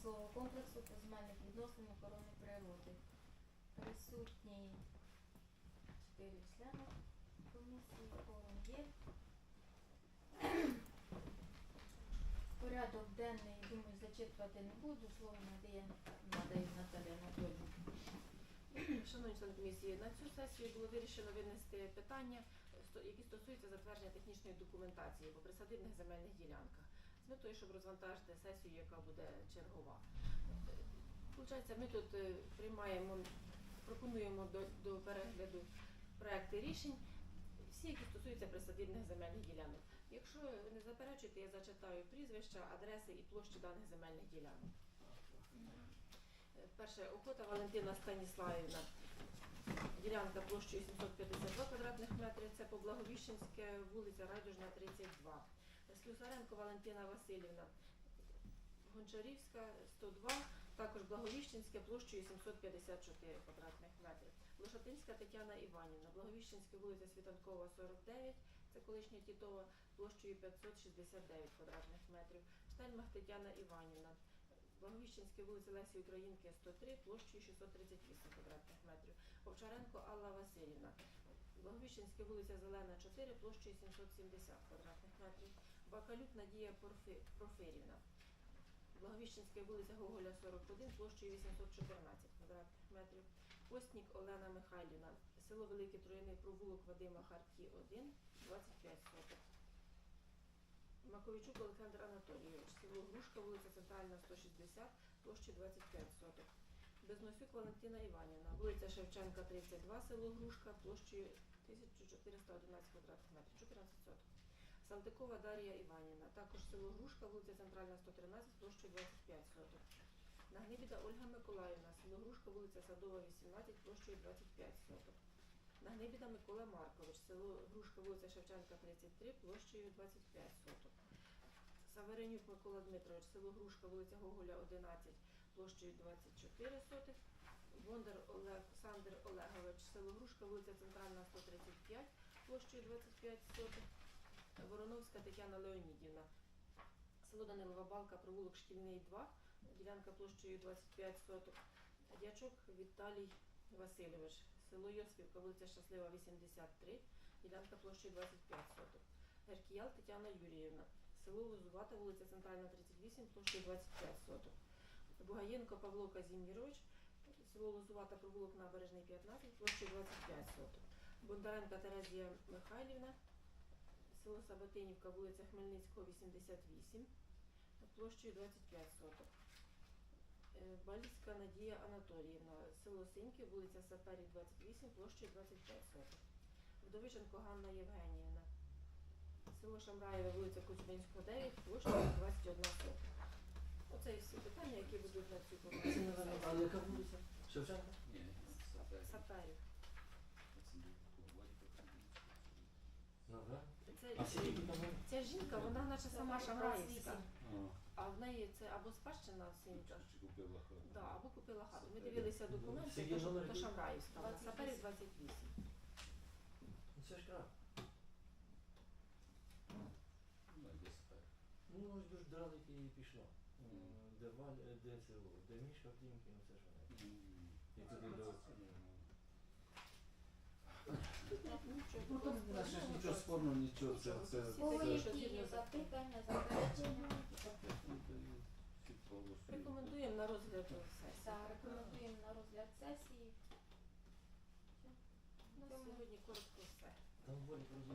промислового комплексу та відносин охорони природи. Присутні чотири члени комісії, форум є. Порядок денний, думаю, зачитувати не буду, слово надає, надає Наталія Анатолійовна. Шановні члени комісії, на цю сесію було вирішено винести питання, які стосуються затвердження технічної документації по присадибних земельних ділянках з метою, щоб розвантажити сесію, яка буде чергова. Получається, ми тут е, приймаємо, пропонуємо до, до перегляду проекти рішень, всі, які стосуються присадибних земельних ділянок. Якщо не заперечуєте, я зачитаю прізвища, адреси і площі даних земельних ділянок. Е, Перше, Охота Валентина Станіславівна. Ділянка площею 752 квадратних метрів, це по Благовіщенське, вулиця Радужна, 32. Слюсаренко Валентина Васильівна. Гончарівська, 102, також Благовіщенське, площею 754 квадратних метрів. Лошатинська Тетяна Іванівна, Благовіщенська вулиця Світанкова, 49, це колишня Тітова, площею 569 квадратних метрів. Штельмах Тетяна Іванівна, Благовіщенська вулиця Лесі Українки 103, площею 638 квадратних метрів. Овчаренко Алла Васильівна. Благовіщенська вулиця Зелена 4, площею 770 квадратних метрів. Бакалюк Надія Порфирівна. Благовіщенська вулиця Гоголя 41, площею 814 квадратних метрів. Постнік Олена Михайлівна. Село Великі Троїни, провулок Вадима Харті 1, 25 соток. Маковичук Олександр Анатолійович, село Грушка, вулиця Центральна, 160, площа 25 соток. Безносюк Валентина Іванівна, вулиця Шевченка, 32, село Грушка, площею 1411 квадратних метрів, 14 соток. Салтикова Дар'я Іванівна, також село Грушка, вулиця Центральна, 113, площею 25 соток. Нагнибіда Ольга Миколаївна, село Грушка, вулиця Садова, 18, площею 25 соток. Нагнибіда Микола Маркович, село Грушка, вулиця Шевченка, 33, площею 25 соток. Саверенюк Микола Дмитрович, село Грушка, вулиця Гоголя, 11, площею 24 сотих. Бондар Олександр Олегович, село Грушка, вулиця Центральна, 135, площею 25 сотих. Вороновська Тетяна Леонідівна, село Данилова Балка, провулок Шкільний 2, ділянка площею 25 соток. Дячок Віталій Васильович, село Йосипівка, вулиця Щаслива, 83, ділянка площею 25 соток. Геркіял Тетяна Юріївна, село Лозувата, вулиця Центральна, 38, площею 25 соток. Бугаєнко Павло Казімірович, село Лозувата, провулок Набережний, 15, площею 25 соток. Бондаренка Терезія Михайлівна, село Саботинівка, вулиця Хмельницького, 88, площею 25 соток. Е, Баліцька Надія Анатоліївна, село Синьки, вулиця Саперів, 28, площею 25 соток. Вдовиченко Ганна Євгеніївна, село Шамраєве, вулиця Кузьминського, 9, площею 21 соток. Оце і всі питання, які будуть на цю комісію. А яка вулиця? Шевченка? Ні. Саперів. Це, скільки там? ця жінка, вона наче сама шамраївська, 28. а в неї це або спадщина синька, Чи купила хату? Да, або купила хату. Ми дивилися документи, Скільки то, що- номер то який? Шамраївська. 28. 28. Ну, Це ж крap. Ну, де сапер. Ну, ось дуже далеко і пішло. Мгм. Е, Де Валь, е, де це, о, де Мішка Клімки, ну це ж вони. М. І туди до... Ну, там форму нічого, це це. Рекомендуємо на розгляд сесії. Рекомендуємо на розгляд сесії. Сьогодні коротко все. Там волі розумію.